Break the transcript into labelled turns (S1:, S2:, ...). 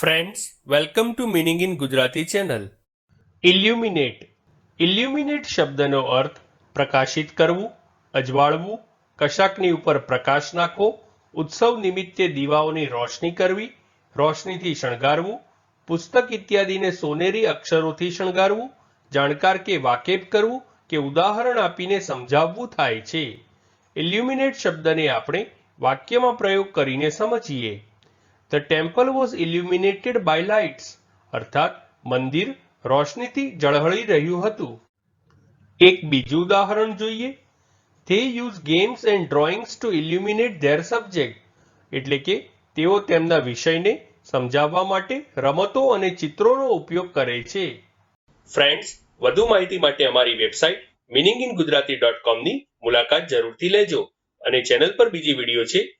S1: Friends welcome to meaning in Gujarati channel illuminate illuminate શબ્દનો અર્થ પ્રકાશિત કરવું, અજવાળવું, કશાકની ઉપર પ્રકાશ નાખવો, ઉત્સવ નિમિત્તે દીવાઓની રોશની કરવી, રોશનીથી શણગારવું, પુસ્તક ઇત્યાદિને સોનેરી અક્ષરોથી શણગારવું, જાણકાર કે વાકેફ કરવું કે ઉદાહરણ આપીને સમજાવવું થાય છે. ઇલ્યુમિનેટ શબ્દને આપણે વાક્યમાં પ્રયોગ કરીને સમજીએ. The temple was illuminated by lights અર્થાત, મંદિર રોશનીથી ઝળહળી રહ્યું હતું. એક બીજું ઉદાહરણ જોઈએ. They use games and drawings to illuminate their subject એટલે કે, તેઓ તેમના વિષયને સમજાવવા માટે રમતો અને ચિત્રોનો ઉપયોગ કરે છે. ફ્રેન્ડ્સ વધુ માહિતી માટે અમારી website meaning in Gujarati dot કોમની મુલાકાત જરૂરથી લેજો અને ચેનલ પર બીજી વીડિયો છે